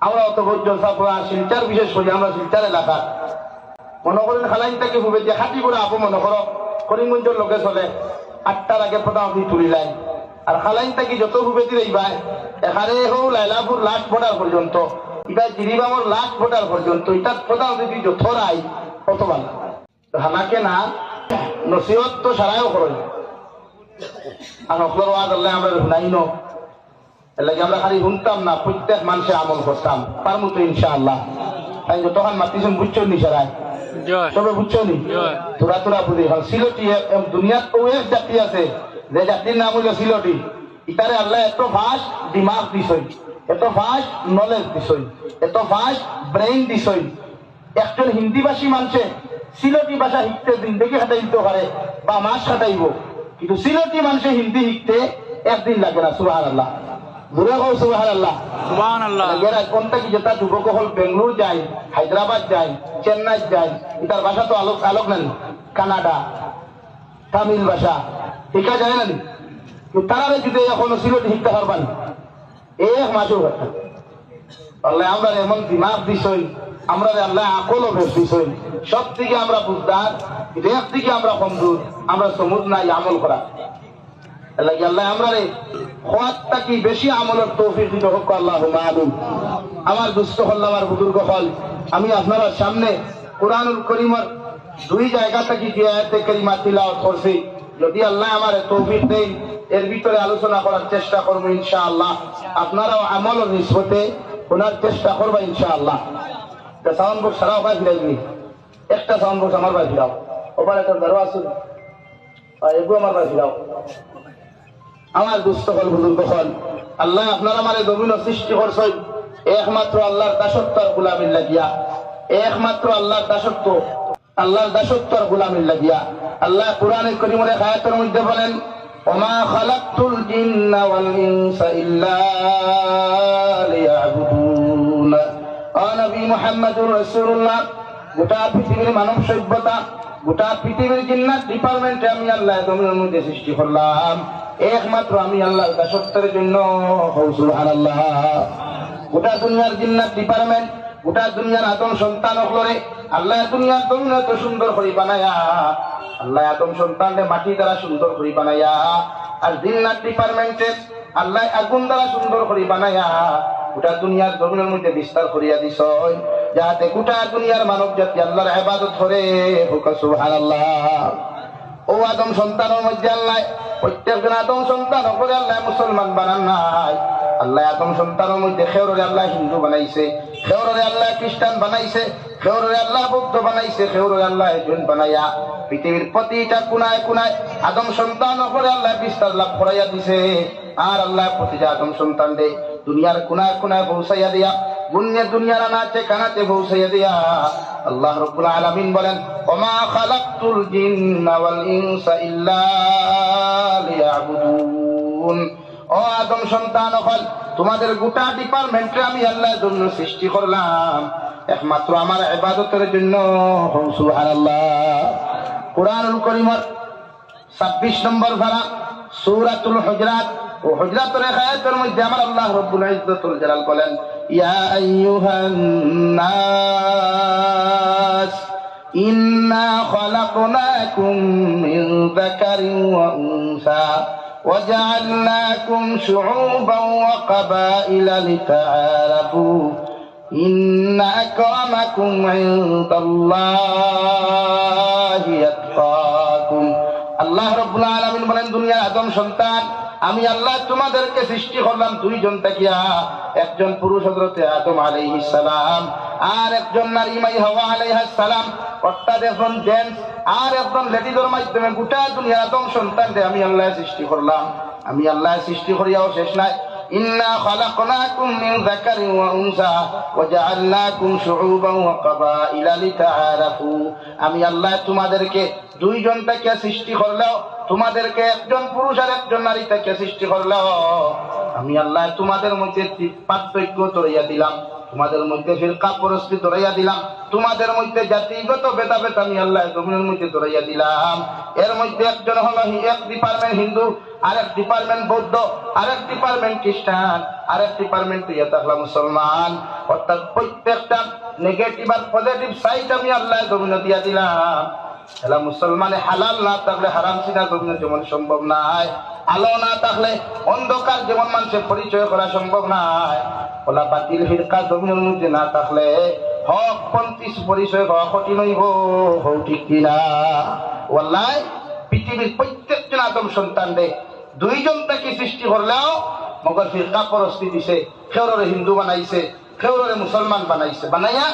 আমরা অত বৈদ্যল সাপড়া শিলচার বিশেষ করি আমরা শিলচার এলাকা মনে করেন খালাইন থেকে হুবে? যে হাতি করে আপু মনে করো। করিমগঞ্জের লোকে চলে, আটটার আগে প্রধানমন্ত্রী তুলি লাইন। আর খালাইন থেকে যত হুবে দিয়ে এইবার এখানে হো লাইলাপুর লাস্ট ভোটার পর্যন্ত। এটা জিরিবামর লাস্ট ভোটার পর্যন্ত। এটা প্রধানমন্ত্রী যত রায় কত ভালো হানাকে না, নসিহত তো সারাইও করেন। আর অকলের ওয়াজ আল্লাহ আমরা শুনাই এর আমরা খালি শুনতাম না প্রত্যেক মানুষে আমল করতাম। তার মতো ইনশাআল্লাহ। তাই যতক্ষণ মাতিছেন বুঝছ নি সারাই? তবে বুঝছ নি? তোরা তোরা বুঝি হল সিলটি দুনিয়াত তো এক জাতি আছে। যে জাতির নাম হইল সিলটি। ইতারে আল্লাহ এত ফাস্ট দিমাগ দিছই। এত ফাস্ট নলেজ দিছই। এত ফাস্ট ব্রেইন দিছই। একজন হিন্দি ভাষী মানুষে সিলটি ভাষা শিখতে জিন্দগি খাটাইতে পারে বা মাস খাটাইব। কিন্তু সিলটি মানুষে হিন্দি শিখতে একদিন লাগে না সুবাহ আল্লাহ ঘুরে কও সুবাহ আল্লাহ সুবহান আল্লাহ এরা কোনটা কি যেটা যুবক হল বেঙ্গলোর যায় হায়দ্রাবাদ যায় চেন্নাই যায় তার ভাষা তো আলোক আলোক নেন কানাডা তামিল ভাষা। শিখা যায় না তারা যদি এখন সিলেট শিখতে পারবেন এক মাসও আল্লাহ আমরা এমন দিমাগ দিছই আমরা আল্লাহ দিছই। সব দিকে আমরা বুঝদার কিন্তু একদিকে আমরা কমজোর আমরা সমুদ নাই আমল করা। বেশি আমলের তৌফিক দিতে হোক আমার দুস্থ হল, আমার বুজুর্গ হল। আমি আপনার সামনে কোরআনুল করিমর দুই জায়গা থেকে যে আয়াতে করিমা তিলাওয়াত করছি, যদি আল্লাহ আমার তৌফিক দেই এর ভিতরে আলোচনা করার চেষ্টা করব ইনশাআল্লাহ। আপনারাও আমল নিসবতে শোনার চেষ্টা করব ইনশাআল্লাহ। সাউন্ড বক্স সারা ওখানে ফিরাইবি একটা সাউন্ড বক্স আমার বাড়ি ফিরাও। ওবার একটা ধরো আসুন এগুলো আমার বাড়ি ফিরাও। আমার দুস্থ হল বুজুর্গ হল আল্লাহ আপনার আমার জমিন সৃষ্টি করছেন। একমাত্র আল্লাহর দাসত্ব আর লাগিয়া। একমাত্র আল্লাহর দাসত্ব আল্লাহর দাসত্ব আর লাগিয়া। আল্লাহ কোরআনে করিমরে হায়াতের মধ্যে বলেন, ওমা খালাকতুল জিন্না ওয়াল ইনসা ইল্লা লিয়াবুদুন। ও নবী মুহাম্মদুর রাসূলুল্লাহ, গোটা পৃথিবীর মানব সভ্যতা, গোটা পৃথিবীর জিন্নাত ডিপার্টমেন্টে আমি আল্লাহ জমিনের মধ্যে সৃষ্টি করলাম। একমাত্র আমি আল্লাহ দাসত্বের জন্য। সুবহানাল্লাহ। গোটা দুনিয়ার জিন্নাত ডিপার্টমেন্ট গোটা দুনিয়ার আদম সন্তান হলরে আল্লাহ দুনিয়ার জমিন এত সুন্দর করে বানায়া, আল্লাহ আদম সন্তানরে মাটি দ্বারা সুন্দর করে বানায়া, আর জিন্নাত ডিপার্টমেন্টে আল্লাহ আগুন দ্বারা সুন্দর করে বানায়া, গোটা দুনিয়ার জমিনের মধ্যে বিস্তার করিয়া দিস। যাহাতে গোটা দুনিয়ার মানব জাতি আল্লাহর ইবাদত করে। হুকা সুবহানাল্লাহ। ও আদম সন্তানের মধ্যে আল্লাহ, প্রত্যেকজন আদম সন্তান করে আল্লাহ মুসলমান বানান নাই। আল্লাহ আদম সন্তানের মধ্যে খেওরে আল্লাহ হিন্দু বানাইছে খেওরে আল্লাহ খ্রিস্টান বানাইছে খেওরে আল্লাহ বৌদ্ধ বানাইছে খেওরে আল্লাহ জৈন বানাইয়া পৃথিবীর প্রতিটা কোনায় কোনায় আদম সন্তান করে আল্লাহ বিস্তার লাভ করাইয়া দিছে। আর আল্লাহ প্রতিটা আদম সন্তান দে দুনিয়ার কোনায় কোনায় পৌঁছাইয়া দিয়া বুনিয়া দুনিয়ার আনাচে কানাতে পৌঁছাইয়া দিয়া আল্লাহ রব্বুল আলামিন বলেন, ওমা খালাকতুল জিন্না ওয়াল ইনসা ইল্লা ও আদম সন্তান হল তোমাদের গোটা ডিপার্টমেন্টে আমি আল্লাহর জন্য সৃষ্টি করলাম। একমাত্র আমার ইবাদতের জন্য সুবহানাল্লাহ। কোরআনুল কারীমের ছাব্বিশ নম্বর ধারা, সূরাতুল হুজরাত, ও হুজরাতের আয়াতের মধ্যে আমার আল্লাহ রব্বুল ইজ্জতুল জালাল বলেন ইয়া আইয়ুহান নাস ইন্না খলাকনাকুম মিন যাকারিন ওয়া উনসা وجعلناكم شعوبا وقبائل لتعارفوا إن أكرمكم عند الله يتقاكم আল্লাহ রব্বুল আলামিন বলেন দুনিয়ার আদম সন্তান আমি আল্লাহ তোমাদেরকে সৃষ্টি করলাম দুইজন তাকিয়া একজন পুরুষ হজরতে আদম আলাইহিস সালাম, আর একজন নারী মাই হাওয়া আলাইহিস সালাম। অর্থাৎ একজন জেন্টস, আর একজন লেডিজের মাধ্যমে গোটা দুনিয়ার আদম সন্তানকে আমি আল্লাহ সৃষ্টি করলাম। আমি আল্লাহ সৃষ্টি করিয়াও শেষ নাই। إنا خلقناكم من ذكر وأنثى وجعلناكم شعوبا وقبائل لتعارفوا আমি আল্লাহ তোমাদেরকে দুইজন থেকে সৃষ্টি করলেও তোমাদেরকে একজন পুরুষ আর একজন নারী থেকে সৃষ্টি করলেও আমি আল্লাহ তোমাদের মধ্যে পার্থক্য তৈয়া দিলাম তোমাদের মধ্যে ফিরকা পরিস্থিতি ধরাইয়া দিলাম। তোমাদের মধ্যে জাতিগত বেতা বেতা আমি আল্লাহ জমিনের মধ্যে ধরাইয়া দিলাম। এর মধ্যে একজন হলো এক ডিপার্টমেন্ট হিন্দু, আরেক ডিপার্টমেন্ট বৌদ্ধ, আরেক ডিপার্টমেন্ট খ্রিস্টান, আরেক ডিপার্টমেন্ট ইয়ে থাকলা মুসলমান। অর্থাৎ প্রত্যেকটা নেগেটিভ আর পজিটিভ সাইড আমি আল্লাহ জমিনে দিয়া দিলাম। মুসলমানে হালাল না থাকলে হারাম সিনা জমিনে যেমন সম্ভব নাই। আলো না থাকলে অন্ধকার যেমন মানুষের পরিচয় করা সম্ভব ওলা বাতিল ফিরকা জমিনের মধ্যে না থাকলে হক পন্থী পরিচয় হওয়া কঠিন হইব। হৌ ঠিক কিনা? ওয়াল্লাই পৃথিবীর প্রত্যেকজন আদম সন্তান রে দুইজন তাকে সৃষ্টি করলেও মগর ফিরকা পরস্তি দিছে খেউরে হিন্দু বানাইছে খেউরে মুসলমান বানাইছে। বানাইয়া